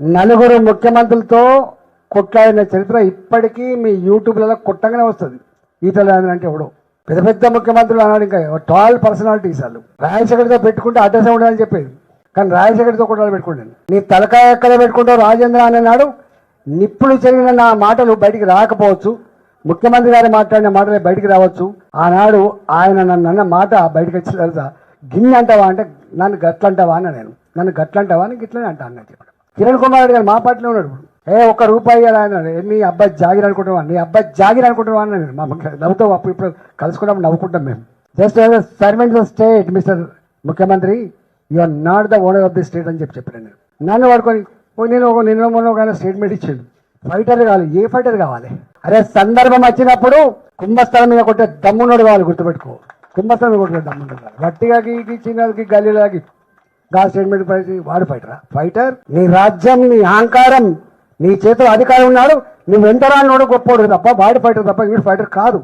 నలుగురు ముఖ్యమంత్రులతో కొట్లాడిన చరిత్ర ఇప్పటికీ మీ యూట్యూబ్లలో కొట్టగానే వస్తుంది. ఈటల అంటే ఎవడు? పెద్ద పెద్ద ముఖ్యమంత్రులు అన్నాడు ఇంకా టాల్ పర్సనాలిటీస్ వాళ్ళు. రాజశేఖర్తో పెట్టుకుంటే అడ్రస్ ఉండాలని చెప్పేది. కానీ రాజశేఖర్తో కొట్టాలి పెట్టుకుంటాను. నీ తలకాయ ఎక్కడ పెట్టుకుంటావు రాజేంద్ర అని అన్నాడు. నిప్పులు చెరిగిన నా మాటలు బయటికి రాకపోవచ్చు. ముఖ్యమంత్రి గారు మాట్లాడిన మాటలే బయటికి రావచ్చు. ఆనాడు ఆయన నన్ను అన్న మాట బయటకు వచ్చిన తర్వాత గిన్నె అంటావా? అంటే నన్ను గట్లంటావా? అన్న నేను. నన్ను గట్లంటావా? అని గిట్లనే అంటా అన్న చెప్పాడు. కిరణ్ కుమార్ రెడ్డి గారు మా పార్టీలో ఉన్నాడు ఏ ఒక్క రూపాయి ఆయన? నీ అబ్బాయి జాగిర్ అనుకుంటున్నా నీ అబ్బాయి జాగిర్ అనుకుంటున్నా అన్న నేను. మా నవ్వుతాం అప్పుడు ఇప్పుడు కలుసుకున్నాం నవ్వుకుంటాం మేము. జస్ట్ సర్వెంట్ స్టేట్ మిస్టర్ ముఖ్యమంత్రి you are not the owner of the state అని చెప్పి చెప్పాను నేను. నన్ను వాడుకొని నేను ఒక నిన్న మొన్న ఒక ఆయన స్టేట్మెంట్ ఇచ్చాడు. ఫైటర్ కావాలి ఏ ఫైటర్ కావాలి? అరే సందర్భం వచ్చినప్పుడు కుంభస్థలం మీద కొట్టే దమ్మునోడు కావాలి గుర్తుపెట్టుకో. కుంభస్థలం మీద కొట్టే దమ్మునోడు కావాలి. గట్టిగా గీకి చిన్నకి గల్లీలాగి గా స్టేట్మెంట్ వాడు ఫైటరా ఫైటర్ నీ రాజ్యం నీ అహంకారం నీ చేతిలో అధికారం ఉన్నాడు నువ్వు ఎంత రానోడు గొప్పోడు తప్ప వాడు ఫైటర్ తప్ప వీడు ఫైటర్ కాదు.